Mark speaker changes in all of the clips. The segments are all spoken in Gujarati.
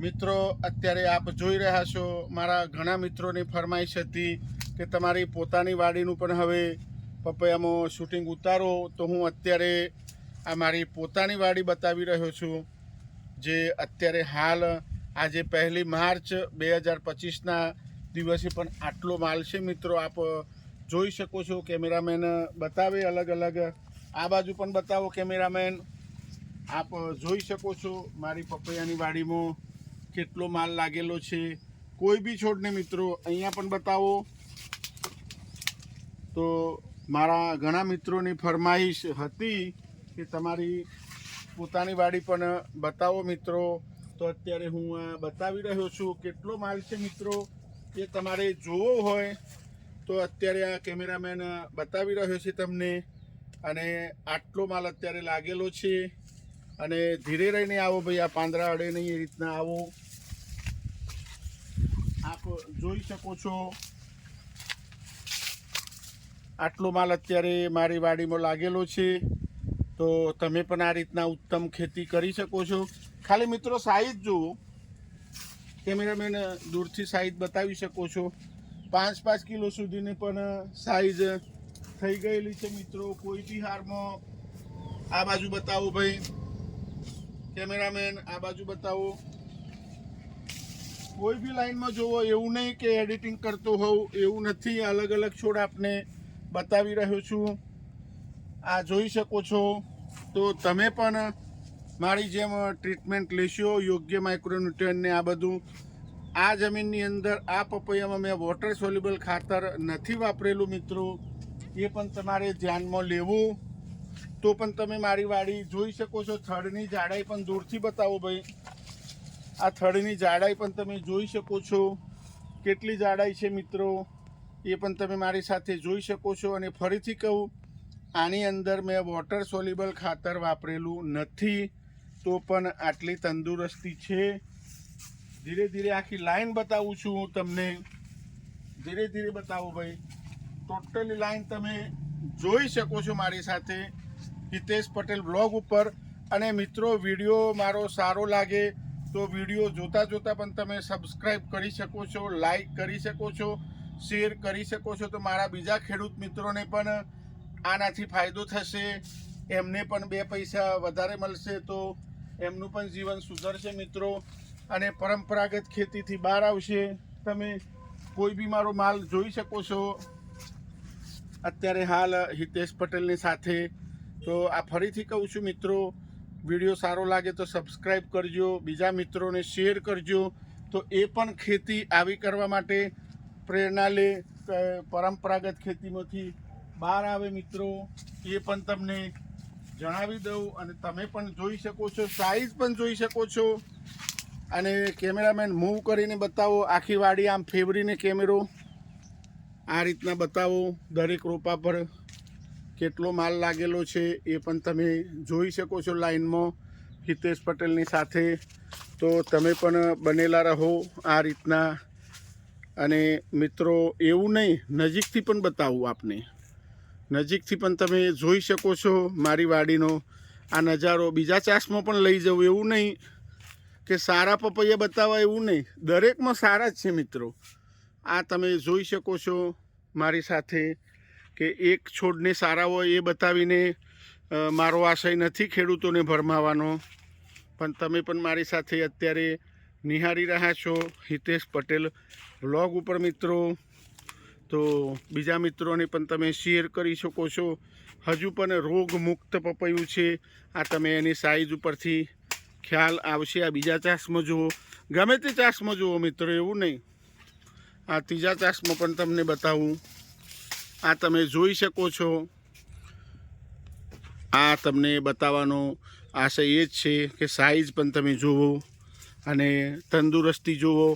Speaker 1: મિત્રો, અત્યારે આપ જોઈ રહ્યા છો મારા ઘણા મિત્રોની ફરમાઈશ હતી કે તમારી પોતાની વાડીનું પણ હવે પપૈયામાં શૂટિંગ ઉતારો. તો હું અત્યારે આ મારી પોતાની વાડી બતાવી રહ્યો છું, જે અત્યારે હાલ આજે પહેલી માર્ચ બે હજાર પચીસના દિવસે પણ આટલો માલ છે. મિત્રો, આપ જોઈ શકો છો કેમેરામેન બતાવે અલગ અલગ. આ બાજુ પણ બતાવો કેમેરામેન. આપ જોઈ શકો છો મારી પપૈયાની વાડીમાં કેટલો માલ લાગેલો છે? કોઈ બી છોડને મિત્રો, અહીંયા પણ બતાવો. તો મારા ઘણા મિત્રોની ફરમાઈશ હતી કે તમારી પોતાની વાડી પણ બતાવો મિત્રો. તો અત્યારે હું આ બતાવી રહ્યો છું કેટલો માલ છે મિત્રો. એ તમારે જોવો હોય તો અત્યારે આ કેમેરામેન બતાવી રહ્યો છે તમને. અને આટલો માલ અત્યારે લાગેલો છે. અને ધીરે રહીને આવો ભાઈ, આ પાંદડા અડે નહીં એ રીતના આવો. આપ જોઈ શકો છો. આટલો માલ અત્યારે મારી વાડીમાં લાગેલો છે. તો તમે પણ આ રીતના ઉત્તમ ખેતી કરી શકો છો. ખાલી મિત્રો સાઈઝ જુઓ. કેમેરામેન દૂરથી સાઈઝ બતાવી શકો છો. પાંચ પાંચ કિલો સુધીની પણ સાઈઝ થઈ ગયેલી છે મિત્રો. કોઈ બી હારમાં. આ બાજુ બતાવો ભાઈ. કેમેરામેન, આ બાજુ બતાવો. કોઈ બી લાઈનમાં જોવો એવું નહીં કે એડિટિંગ કરતો હોઉં, એવું નથી. અલગ અલગ છોડ આપને બતાવી રહ્યો છું. આ જોઈ શકો છો. તો તમે પણ મારી જેમ ટ્રીટમેન્ટ લેશો, યોગ્ય માઇક્રોન્યુટ્રનને આ બધું. આ જમીનની અંદર, આ પપૈયામાં મેં વોટર સોલ્યુબલ ખાતર નથી વાપરેલું, મિત્રો. એ પણ તમારે ધ્યાનમાં લેવું. તો પણ તમે મારી વાડી જોઈ શકો છો, થડની જાડાઈ પણ દૂરથી બતાવો ભાઈ. આ થડની જાડાઈ પણ તમે જોઈ શકો છો. કેટલી જાડાઈ છે મિત્રો, એ પણ તમે મારી સાથે જોઈ શકો છો. અને ફરીથી કહું, આની અંદર મેં વોટર સોલ્યુબલ ખાતર વાપરેલું નથી. તો પણ આટલી તંદુરસ્તી છે. ધીરે ધીરે આખી લાઈન બતાવું છું હું તમને. ધીરે ધીરે બતાવો ભાઈ. ટોટલી લાઈન તમે જોઈ શકો છો મારી સાથે. હિતેશ પટેલ બ્લોગ ઉપર. અને મિત્રો, વીડિયો મારો સારો લાગે તો વીડિયો જોતા જોતા પણ તમે સબસ્ક્રાઈબ કરી શકો છો લાઈક કરી શકો છો શેર કરી શકો છો. તો મારા બીજા ખેડૂત મિત્રોને પણ આનાથી ફાયદો થશે. એમને પણ બે પૈસા વધારે મળશે તો એમનું પણ જીવન સુધરશે મિત્રો. અને પરંપરાગત ખેતીથી બહાર આવશે. તમે કોઈ બી મારો માલ જોઈ શકો છો. અત્યારે હાલ હિતેશ પટેલની સાથે તો આ ફરીથી કહું છું મિત્રો, વીડિયો સારો લાગે તો સબસ્ક્રાઈબ કરજો, બીજા મિત્રોને શેર કરજો. તો એ પણ ખેતી આવી કરવા માટે પ્રેરણા લે પરંપરાગત ખેતીમાંથી બહાર આવે મિત્રો. એ પણ તમને જણાવી દઉં અને તમે પણ જોઈ શકો છો સાઈઝ પણ જોઈ શકો છો. અને કેમેરામેન મૂવ કરીને બતાવો, આખી વાડી આમ ફેવરીને કેમેરો આ રીતના બતાવો, દરેક રોપા પર. કેટલો માલ લાગેલો છે એ પણ તમે જોઈ શકો છો લાઈનમાં હિતેશ પટેલની સાથે. તો તમે પણ બનેલા રહો આ રીતના. અને મિત્રો, એવું નહીં, નજીકથી પણ બતાવું આપને. નજીકથી પણ તમે જોઈ શકો છો મારી વાડીનો આ નજારો. બીજા ચાસમાં પણ લઈ જવું, એવું નહીં કે સારા પપૈયા બતાવવા એવું નહીં. દરેકમાં સારા જ છે મિત્રો. આ તમે જોઈ શકો છો મારી સાથે. કે એક છોડને સારા હોય એ બતાવીને મારો આશય નથી ખેડૂતોને ભરમાવાનો. પણ તમે પણ મારી સાથે અત્યારે નિહાળી રહ્યા છો. હિતેશ પટેલ વ્લોગ ઉપર મિત્રો. તો બીજા મિત્રોને પણ તમે શેર કરી શકો છો. હજુ પણ રોગ મુક્ત પપૈયું છે. આ તમે એની સાઈઝ ઉપરથી ખ્યાલ આવશે. આ બીજા ચાસમાં જુઓ. ગમે તે ચાસમાં જુઓ મિત્રો, એવું નહીં. આ ત્રીજા ચાસમાં પણ તમને બતાવું. આ તમે જોઈ શકો છો. આ તમને બતાવવાનો આશય એ જ છે કે સાઈઝ પણ તમે જુઓ અને તંદુરસ્તી જુઓ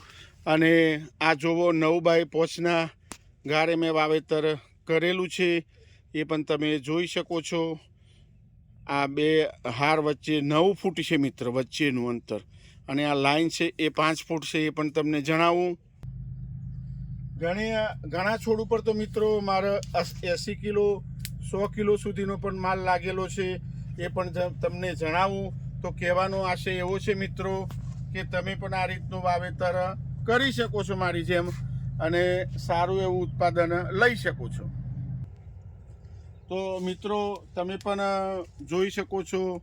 Speaker 1: અને આ જુઓ નવ બાય પોચના ગાળે મેં વાવેતર કરેલું છે. એ પણ તમે જોઈ શકો છો. આ બે હાર વચ્ચે નવ ફૂટ છે મિત્ર, વચ્ચેનું અંતર. અને આ લાઈન છે એ પાંચ ફૂટ છે એ પણ તમને જણાવું. ઘણી ઘણા છોડ ઉપર તો મિત્રો મારે એંસી કિલો, સો કિલો સુધીનો પણ માલ લાગેલો છે. એ પણ તમને જણાવું. તો કહેવાનો આશય એવો છે મિત્રો કે તમે પણ આ રીતનું વાવેતર કરી શકો છો મારી જેમ અને સારું એવું ઉત્પાદન લઈ શકો છો. તો મિત્રો, તમે પણ જોઈ શકો છો.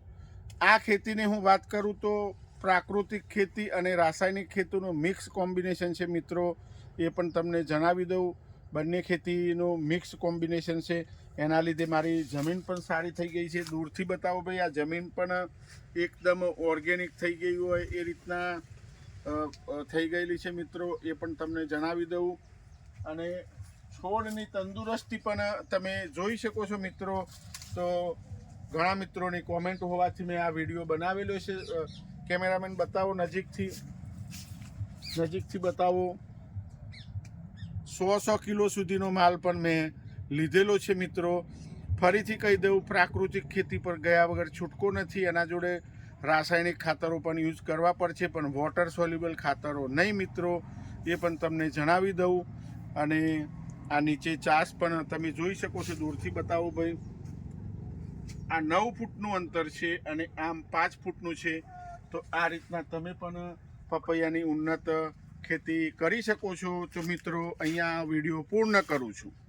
Speaker 1: આ ખેતીની હું વાત કરું તો પ્રાકૃતિક ખેતી અને રાસાયણિક ખેતીનું મિક્સ કોમ્બિનેશન છે મિત્રો. એ પણ તમને જણાવી દઉં. બંને ખેતીનું મિક્સ કોમ્બિનેશન છે. એના લીધે મારી જમીન પણ સારી થઈ ગઈ છે. દૂરથી બતાવો ભાઈ, આ જમીન પણ એકદમ ઓર્ગેનિક થઈ ગઈ હોય એ રીતના થઈ ગયેલી છે મિત્રો, એ પણ તમને જણાવી દઉં. અને છોડની તંદુરસ્તી પણ તમે જોઈ શકો છો મિત્રો. તો ઘણા મિત્રોની કોમેન્ટ હોવાથી મેં આ વીડિયો બનાવેલો છે. કેમેરામેન બતાવો નજીકથી. નજીકથી બતાવો. સો સો કિલો સુધીનો માલ પણ મેં લીધેલો છે, મિત્રો. ફરીથી કહી દઉં, પ્રાકૃતિક ખેતી પર ગયા વગર છૂટકો નથી. એના જોડે રાસાયણિક ખાતરો પણ યુઝ કરવા પડશે, પણ વોટર સોલ્યુબલ ખાતરો નહીં, મિત્રો. એ પણ તમને જણાવી દઉં. અને આ નીચે ચાસ પણ તમે જોઈ શકો છો, દૂરથી બતાવો ભાઈ. આ નવ ફૂટનું અંતર છે અને આમ પાંચ ફૂટનું છે. તો આ રીતના તમે પણ પપૈયાની ઉન્નત ખેતી કરી શકો છો તો મિત્રો અહીંયા વીડિયો પૂર્ણ કરું છું.